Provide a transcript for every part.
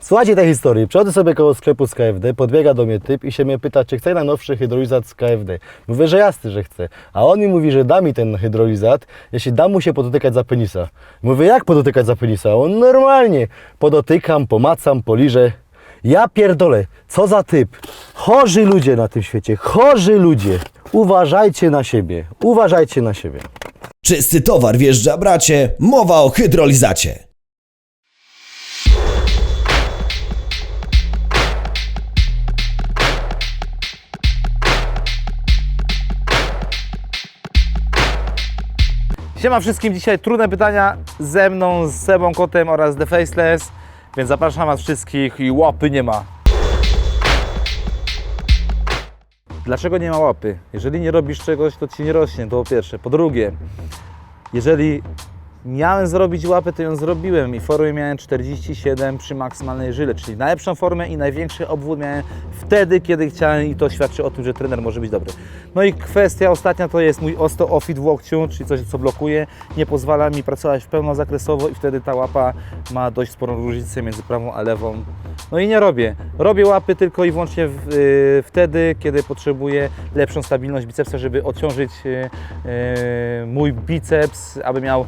Słuchajcie tej historii. Przechodzę sobie koło sklepu z KFD, podbiega do mnie typ i się mnie pyta, czy chce najnowszy hydrolizat z KFD. Mówię, że jasny, że chce. A on mi mówi, że da mi ten hydrolizat, jeśli da mu się podotykać za penisa. Mówię, jak podotykać za penisa? On normalnie. Podotykam, pomacam, poliżę. Ja pierdolę, co za typ. Chorzy ludzie na tym świecie, chorzy ludzie. Uważajcie na siebie, uważajcie na siebie. Czysty towar wjeżdża, bracie. Mowa o hydrolizacie. Siema wszystkim, dzisiaj trudne pytania ze mną, z Sebą Kotem oraz The Faceless, więc zapraszam Was wszystkich i łapy nie ma. Dlaczego nie ma łapy? Jeżeli nie robisz czegoś, to Ci nie rośnie, to po pierwsze. Po drugie, jeżeli miałem zrobić łapę, to ją zrobiłem i formę miałem 47 przy maksymalnej żyle, czyli najlepszą formę i największy obwód miałem wtedy, kiedy chciałem i to świadczy o tym, że trener może być dobry. No i kwestia ostatnia to jest mój osteofit w łokciu, czyli coś, co blokuje, nie pozwala mi pracować pełnozakresowo i wtedy ta łapa ma dość sporą różnicę między prawą a lewą. No i nie robię. Robię łapy tylko i wyłącznie w, y, wtedy, kiedy potrzebuję lepszą stabilność bicepsa, żeby odciążyć y, y, mój biceps, aby miał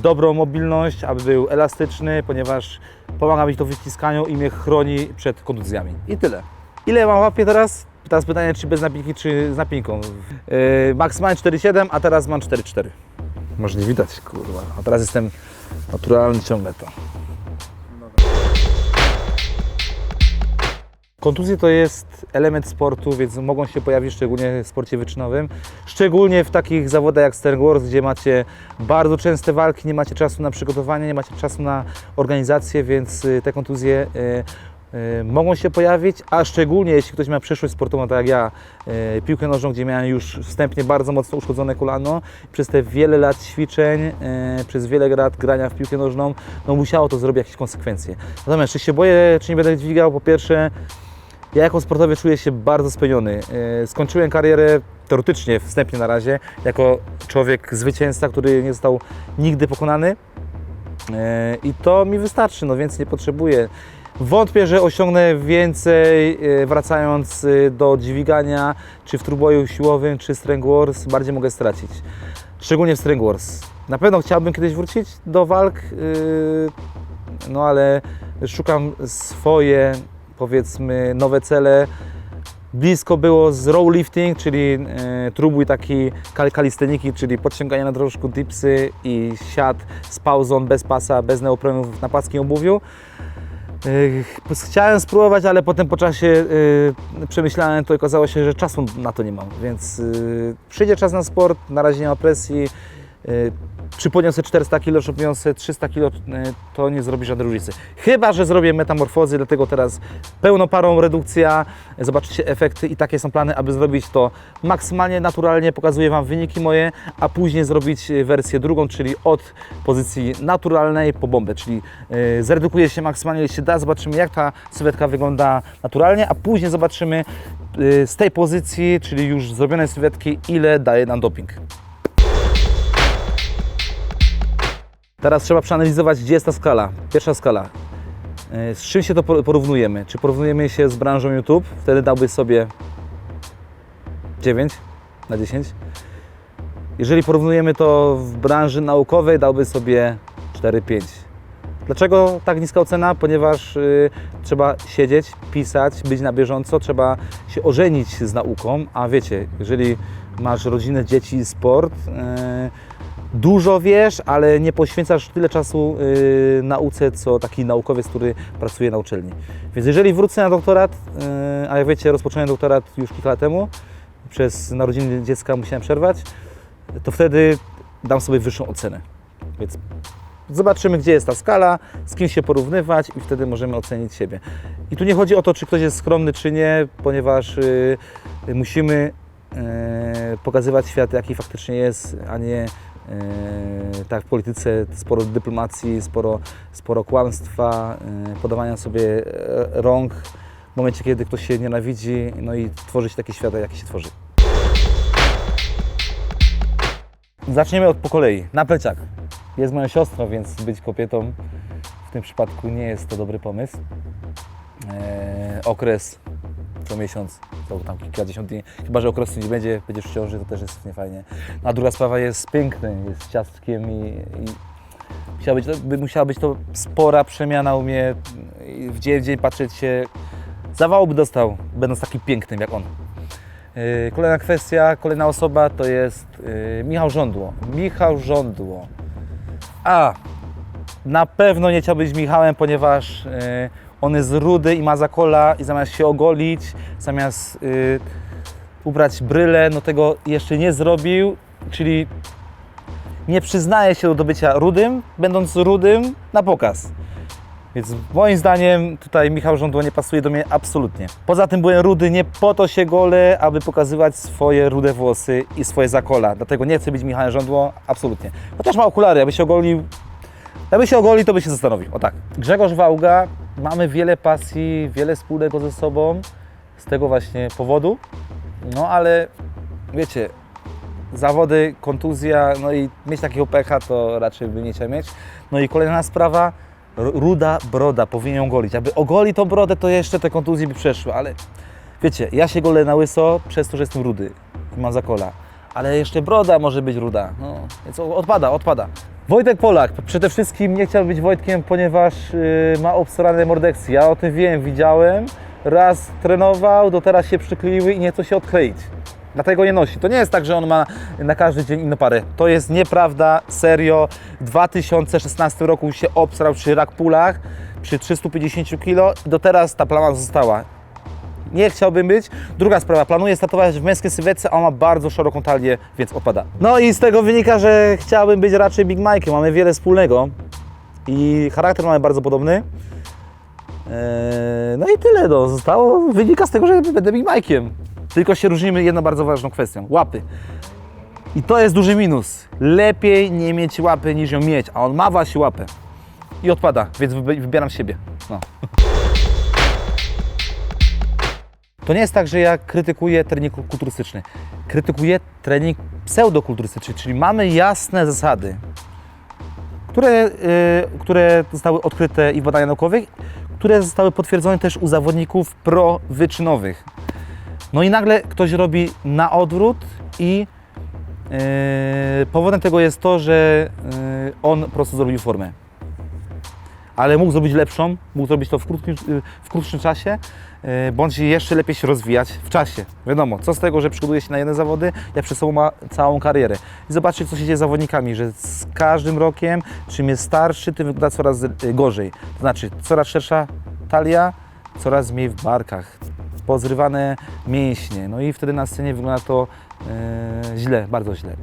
dobrą mobilność, aby był elastyczny, ponieważ pomaga mi to w wyciskaniu i mnie chroni przed kontuzjami. I tyle. Ile mam łapie teraz? Teraz pytanie, czy bez napinki, czy z napinką. Yy, maksymalnie 4,7, a teraz mam 4,4. Może nie widać, kurwa. A teraz jestem naturalny ciągle to. Kontuzje to jest element sportu, więc mogą się pojawić szczególnie w sporcie wyczynowym. Szczególnie w takich zawodach jak Stern Wars, gdzie macie bardzo częste walki, nie macie czasu na przygotowanie, nie macie czasu na organizację, więc y, te kontuzje y, y, mogą się pojawić, a szczególnie jeśli ktoś ma przeszłość sportową, tak jak ja, piłkę nożną, gdzie miałem już wstępnie bardzo mocno uszkodzone kolano, przez te wiele lat ćwiczeń, przez wiele lat grania w piłkę nożną, no musiało to zrobić jakieś konsekwencje. Natomiast czy się boję, czy nie będę dźwigał, po pierwsze, ja jako sportowiec czuję się bardzo spełniony. Yy, Skończyłem karierę teoretycznie, wstępnie na razie, jako człowiek zwycięzca, który nie został nigdy pokonany. Yy, I to mi wystarczy, no więc nie potrzebuję. Wątpię, że osiągnę więcej yy, wracając do dźwigania, czy w trójboju siłowym, czy Strength Wars, bardziej mogę stracić. Szczególnie w Strength Wars. Na pewno chciałbym kiedyś wrócić do walk, no ale szukam swoje, powiedzmy, nowe cele. Blisko było z row lifting, czyli e, trójbój taki kal kalisteniki, czyli podciąganie na drążku dipsy i siat z pauzą, bez pasa, bez neoprenów na płaskim obuwiu. E, Chciałem spróbować, ale potem po czasie e, przemyślałem to i okazało się, że czasu na to nie mam, więc e, przyjdzie czas na sport, na razie nie ma presji. Czy podniosę 400 kg, czy podniosę 300 kg, to nie zrobi żadnej różnicy. Chyba, że zrobię metamorfozy, dlatego teraz pełnoparą redukcja, zobaczycie efekty i takie są plany, aby zrobić to maksymalnie naturalnie, pokazuję Wam wyniki moje, a później zrobić e, wersję drugą, czyli od pozycji naturalnej po bombę, czyli e, zredukuje się maksymalnie, ile się da, zobaczymy jak ta sylwetka wygląda naturalnie, a później zobaczymy e, z tej pozycji, czyli już zrobionej sylwetki, ile daje nam doping. Teraz trzeba przeanalizować, gdzie jest ta skala. Pierwsza skala. E, Z czym się to por- porównujemy? Czy porównujemy się z branżą YouTube? Wtedy dałby sobie 9 na 10. Jeżeli porównujemy to w branży naukowej, dałby sobie 4-5. Dlaczego tak niska ocena? Ponieważ y, trzeba siedzieć, pisać, być na bieżąco, trzeba się ożenić z nauką, a wiecie, jeżeli masz rodzinę, dzieci, sport, y, dużo wiesz, ale nie poświęcasz tyle czasu y, nauce, co taki naukowiec, który pracuje na uczelni. Więc jeżeli wrócę na doktorat, y, a jak wiecie, rozpocząłem doktorat już kilka lat temu, przez narodziny dziecka musiałem przerwać, to wtedy dam sobie wyższą ocenę. Więc zobaczymy, gdzie jest ta skala, z kim się porównywać i wtedy możemy ocenić siebie. I tu nie chodzi o to, czy ktoś jest skromny, czy nie, ponieważ y, musimy e, pokazywać świat, jaki faktycznie jest, a nie tak w polityce sporo dyplomacji, sporo, sporo kłamstwa, e, podawania sobie e, rąk w momencie, kiedy ktoś się nienawidzi, no i tworzy się taki świat, jaki się tworzy. Zaczniemy od po kolei. Na pleciach. Jest moją siostrą, więc być kobietą tym przypadku nie jest to dobry pomysł. E, okres co miesiąc, to tam kilkadziesiąt dni, chyba że okresu nie będzie, będziesz w ciąży, to też jest niefajnie. No, a druga sprawa jest piękny, jest ciastkiem i, i musiała, być, by musiała być to spora przemiana u mnie i w dzień w dzień patrzeć się, zawału by dostał, będąc takim pięknym jak on. Yy, Kolejna kwestia, kolejna osoba to jest yy, Michał Żądło. Michał Żądło. A, na pewno nie chciał być Michałem, ponieważ yy, on jest rudy i ma zakola i zamiast się ogolić, zamiast yy, ubrać bryle, no tego jeszcze nie zrobił, czyli nie przyznaje się do bycia rudym, będąc rudym na pokaz. Więc moim zdaniem tutaj Michał Żądło nie pasuje do mnie absolutnie. Poza tym byłem rudy nie po to się golę, aby pokazywać swoje rude włosy i swoje zakola. Dlatego nie chcę być Michałem Żądło, absolutnie. Chociaż ma okulary, aby się ogolił, jakby się ogolił, to by się zastanowił. O tak. Grzegorz Wałga, mamy wiele pasji, wiele wspólnego ze sobą z tego właśnie powodu. No ale wiecie, zawody, kontuzja, no i mieć takiego pecha to raczej by nie chciał mieć. No i kolejna sprawa, ruda broda, powinien ją golić. Aby ogoli tą brodę, to jeszcze te kontuzje by przeszły, ale wiecie, ja się golę na łyso przez to, że jestem rudy i mam zakola. Ale jeszcze broda może być ruda, no, więc odpada, odpada. Wojtek Polak, przede wszystkim nie chciał być Wojtkiem, ponieważ yy, ma obsrane mordeksy. Ja o tym wiem, widziałem, raz trenował, do teraz się przykleiły i nie chce się odkleić. Dlatego nie nosi. To nie jest tak, że on ma na każdy dzień inną parę. To jest nieprawda, serio. W 2016 roku się obsrał przy rakpulach, przy 350 kg do teraz ta plama została. Nie chciałbym być. Druga sprawa, planuję startować w męskiej sylwetce, a on ma bardzo szeroką talię, więc opada. No i z tego wynika, że chciałbym być raczej Big Mike'em. Mamy wiele wspólnego i charakter mamy bardzo podobny. Eee, No i tyle, no. Zostało, wynika z tego, że będę Big Mike'iem. Tylko się różnimy jedną bardzo ważną kwestią. Łapy. I to jest duży minus. Lepiej nie mieć łapy niż ją mieć, a on ma właśnie łapę. I odpada, więc wybi- wybieram siebie. No. To nie jest tak, że ja krytykuję trening kulturystyczny. Krytykuję trening pseudokulturystyczny, czyli mamy jasne zasady, które, y, które zostały odkryte i w badaniach naukowych, które zostały potwierdzone też u zawodników pro-wyczynowych. No i nagle ktoś robi na odwrót i yy, powodem tego jest to, że yy, on po prostu zrobił formę. Ale mógł zrobić lepszą, mógł zrobić to w krótkim, yy, w krótszym czasie, yy, bądź jeszcze lepiej się rozwijać w czasie. Wiadomo, co z tego, że przygotuje się na jedne zawody, jak przed sobą ma całą karierę. I zobaczcie, co się dzieje z zawodnikami, że z każdym rokiem, czym jest starszy, tym wygląda coraz yy, gorzej. To znaczy, coraz szersza talia, coraz mniej w barkach, pozrywane mięśnie. No i wtedy na scenie wygląda to źle, bardzo źle.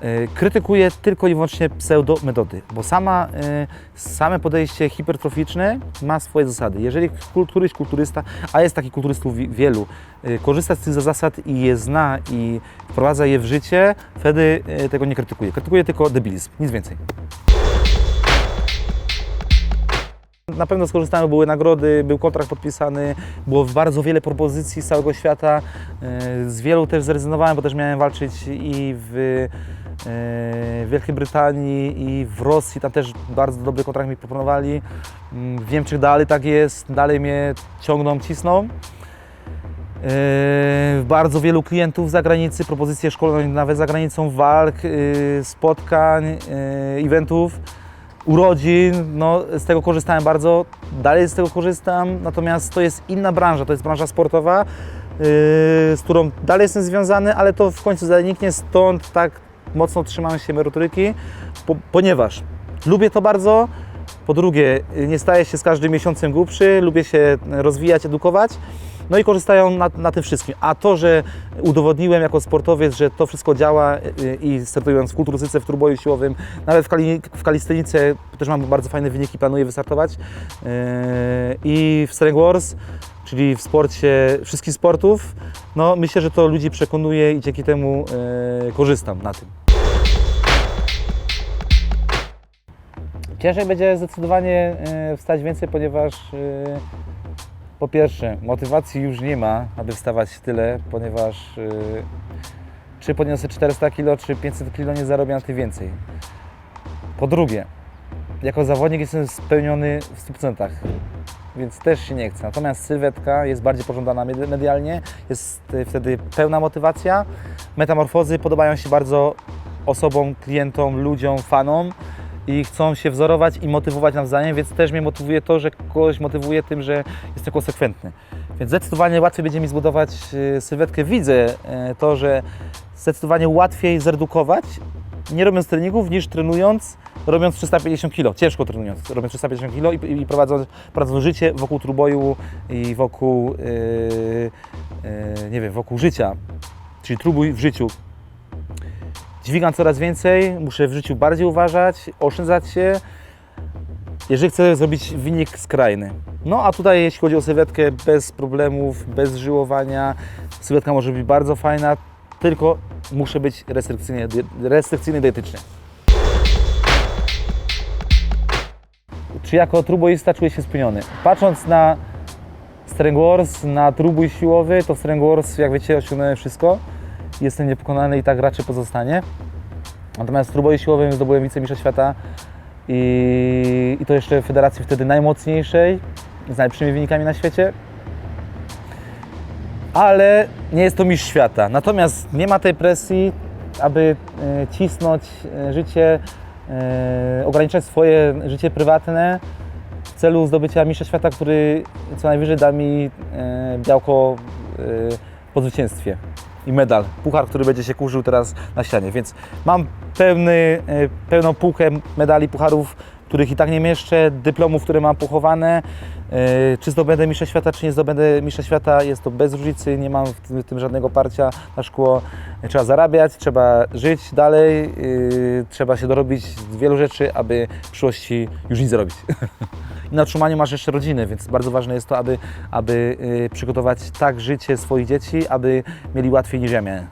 E, krytykuję tylko i wyłącznie pseudometody, bo sama, e, same podejście hipertroficzne ma swoje zasady. Jeżeli któryś kulturysta, a jest takich kulturystów wi- wielu, e, korzysta z tych zasad i je zna i wprowadza je w życie, wtedy tego nie krytykuję. Krytykuję tylko debilizm, nic więcej. Na pewno skorzystałem, były nagrody, był kontrakt podpisany, było bardzo wiele propozycji z całego świata. Z wielu też zrezygnowałem, bo też miałem walczyć i w e, Wielkiej Brytanii, i w Rosji. Tam też bardzo dobry kontrakt mi proponowali. Mm, W Niemczech dalej tak jest, dalej mnie ciągną, cisną. E, Bardzo wielu klientów z zagranicy, propozycje szkoleń nawet za granicą, walk, e, spotkań, eventów urodzin, no z tego korzystałem bardzo, dalej z tego korzystam, natomiast to jest inna branża, to jest branża sportowa, z którą dalej jestem związany, ale to w końcu zaniknie, stąd tak mocno trzymam się merytoryki, po, ponieważ lubię to bardzo, po drugie nie staję się z każdym miesiącem głupszy, lubię się rozwijać, edukować, no i korzystają na, na tym wszystkim. A to, że udowodniłem jako sportowiec, że to wszystko działa y, i startując w kulturystyce, w turboju siłowym, nawet w, kali, w też mam bardzo fajne wyniki, planuję wystartować. Yy, I w Strength Wars, czyli w sporcie wszystkich sportów, no myślę, że to ludzi przekonuje i dzięki temu yy, korzystam na tym. Ciężej będzie zdecydowanie yy, wstać więcej, ponieważ yy, po pierwsze, motywacji już nie ma, aby wstawać tyle, ponieważ yy, czy podniosę 400 kg, czy 500 kg, nie zarobię na tym więcej. Po drugie, jako zawodnik jestem spełniony w 100%, więc też się nie chce. Natomiast sylwetka jest bardziej pożądana medi- medialnie, jest wtedy pełna motywacja. Metamorfozy podobają się bardzo osobom, klientom, ludziom, fanom i chcą się wzorować i motywować nawzajem, więc też mnie motywuje to, że kogoś motywuje tym, że jestem konsekwentny. Więc zdecydowanie łatwiej będzie mi zbudować y, sylwetkę. Widzę y, to, że zdecydowanie łatwiej zredukować, nie robiąc treningów, niż trenując, robiąc 350 kg. Ciężko trenując, robiąc 350 kg i, i prowadząc, prowadząc życie wokół trójboju i wokół, yy, yy, nie wiem, wokół życia, czyli trójbój w życiu. Dźwigam coraz więcej, muszę w życiu bardziej uważać, oszczędzać się, jeżeli chcę zrobić wynik skrajny. No a tutaj jeśli chodzi o sylwetkę, bez problemów, bez żyłowania, sylwetka może być bardzo fajna, tylko muszę być restrykcyjnie, restrykcyjny dietycznie. Czy jako trójboista czuję się spełniony? Patrząc na Strength Wars, na trójbój siłowy, to w Strength Wars, jak wiecie, osiągnąłem wszystko. Jestem niepokonany i tak raczej pozostanie. Natomiast w trójboju siłowym zdobyłem wicemistrza świata i, i to jeszcze w federacji wtedy najmocniejszej, z najlepszymi wynikami na świecie. Ale nie jest to mistrz świata. Natomiast nie ma tej presji, aby e, cisnąć e, życie, e, ograniczać swoje życie prywatne w celu zdobycia mistrza świata, który co najwyżej da mi białko po zwycięstwie i medal, puchar, który będzie się kurzył teraz na ścianie. Więc mam pełny, e, pełną półkę medali, pucharów, których i tak nie mieszczę, dyplomów, które mam pochowane. E, Czy zdobędę mistrza świata, czy nie zdobędę mistrza świata, jest to bez różnicy, nie mam w tym, żadnego parcia na szkło. Trzeba zarabiać, trzeba żyć dalej, yy, trzeba się dorobić wielu rzeczy, aby w przyszłości już nic zrobić. I na utrzymaniu masz jeszcze rodziny, więc bardzo ważne jest to, aby, aby yy, przygotować tak życie swoich dzieci, aby mieli łatwiej niż miałem.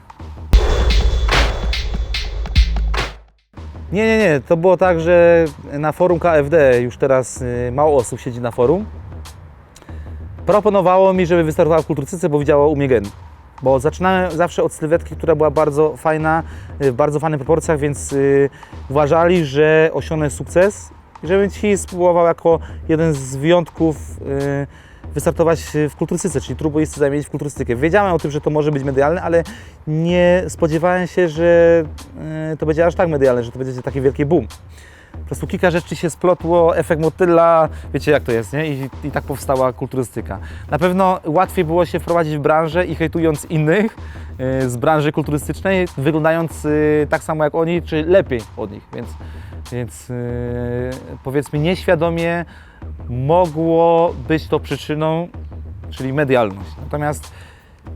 Nie, nie, nie. To było tak, że na forum KFD już teraz y, mało osób siedzi na forum. Proponowało mi, żeby wystartowała w kulturcyce, bo widziało u mnie gen. Bo zaczynałem zawsze od sylwetki, która była bardzo fajna, y, w bardzo fajnych proporcjach, więc y, uważali, że osiągnę sukces i żebym ci spróbował jako jeden z wyjątków y, wystartować w kulturystyce, czyli trójboisty zamienić w kulturystykę. Wiedziałem o tym, że to może być medialne, ale nie spodziewałem się, że y, to będzie aż tak medialne, że to będzie taki wielki boom. Po prostu kilka rzeczy się splotło, efekt motyla, wiecie jak to jest, nie? I, I tak powstała kulturystyka. Na pewno łatwiej było się wprowadzić w branżę i hejtując innych z branży kulturystycznej, wyglądając y, tak samo jak oni, czy lepiej od nich, więc, więc y, powiedzmy nieświadomie mogło być to przyczyną, czyli medialność. Natomiast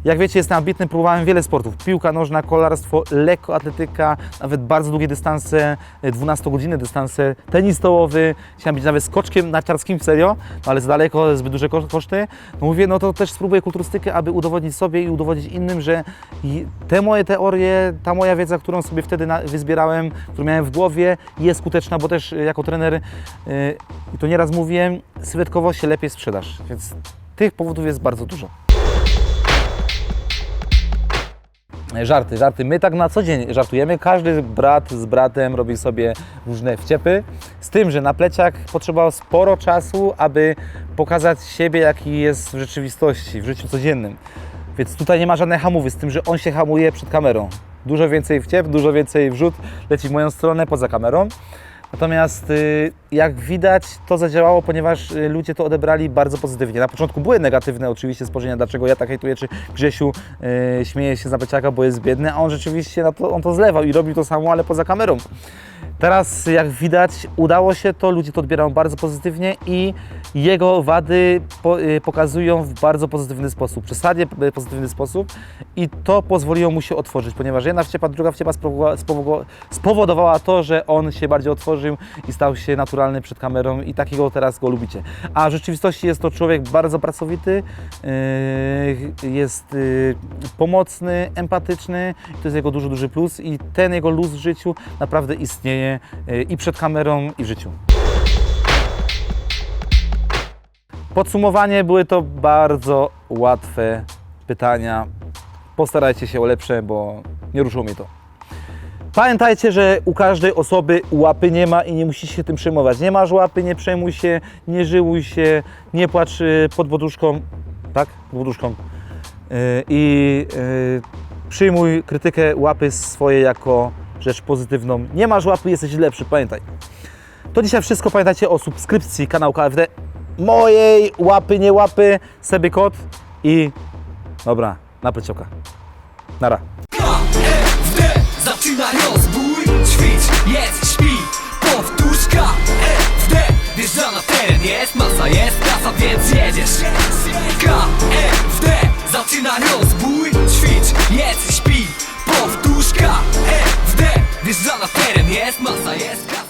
jak wiecie, jestem ambitny, próbowałem wiele sportów. Piłka nożna, kolarstwo, lekkoatletyka, nawet bardzo długie dystanse, 12-godzinne dystanse, tenis stołowy. Chciałem być nawet skoczkiem narciarskim, serio, no ale za daleko, zbyt duże ko- koszty. No mówię, no to też spróbuję kulturystykę, aby udowodnić sobie i udowodnić innym, że te moje teorie, ta moja wiedza, którą sobie wtedy wyzbierałem, którą miałem w głowie, jest skuteczna, bo też y, jako trener, y, i to nieraz mówiłem, sylwetkowo się lepiej sprzedasz. Więc tych powodów jest bardzo dużo. Żarty, żarty. My tak na co dzień żartujemy. Każdy brat z bratem robi sobie różne wciepy. Z tym, że na pleciach potrzeba sporo czasu, aby pokazać siebie, jaki jest w rzeczywistości, w życiu codziennym. Więc tutaj nie ma żadnej hamowy, z tym, że on się hamuje przed kamerą. Dużo więcej wciep, dużo więcej wrzut leci w moją stronę poza kamerą. Natomiast y, jak widać, to zadziałało, ponieważ y, ludzie to odebrali bardzo pozytywnie. Na początku były negatywne oczywiście spojrzenia, dlaczego ja tak hejtuję, czy Grzesiu y, śmieje się z Zapeciaka, bo jest biedny, a on rzeczywiście na to, on to zlewał i robił to samo, ale poza kamerą. Teraz, jak widać, udało się to, ludzie to odbierają bardzo pozytywnie i jego wady y, pokazują w bardzo pozytywny sposób, przesadnie y, pozytywny sposób i to pozwoliło mu się otworzyć, ponieważ jedna wciepa, druga wciepa spowodowa- spowodowa- spowodowała to, że on się bardziej otworzył i stał się naturalny przed kamerą i takiego teraz go lubicie. A w rzeczywistości jest to człowiek bardzo pracowity, yy, jest pomocny, empatyczny, to jest jego duży, duży plus i ten jego luz w życiu naprawdę istnieje yy, i przed kamerą i w życiu. Podsumowanie były to bardzo łatwe pytania. Postarajcie się o lepsze, bo nie ruszyło mnie to. Pamiętajcie, że u każdej osoby łapy nie ma i nie musicie się tym przejmować. Nie masz łapy, nie przejmuj się, nie żyłuj się, nie płacz y, pod poduszką, tak? Pod poduszką. Y, I y, przyjmuj krytykę łapy swoje jako rzecz pozytywną. Nie masz łapy, jesteś lepszy, pamiętaj. To dzisiaj wszystko. Pamiętajcie o subskrypcji kanału KFD. Mojej łapy, nie łapy, sobie kod i dobra, na plecioka. Nara. KFD Zaczyna rozbój Ćwicz, jedz, śpi Powtórz KFD Wjeżdża na teren, jest masa, jest kasa, więc jedziesz KFD Zaczyna rozbój Ćwicz, jedz, śpi Powtórz KFD Wjeżdża na teren, jest masa, jest. kasa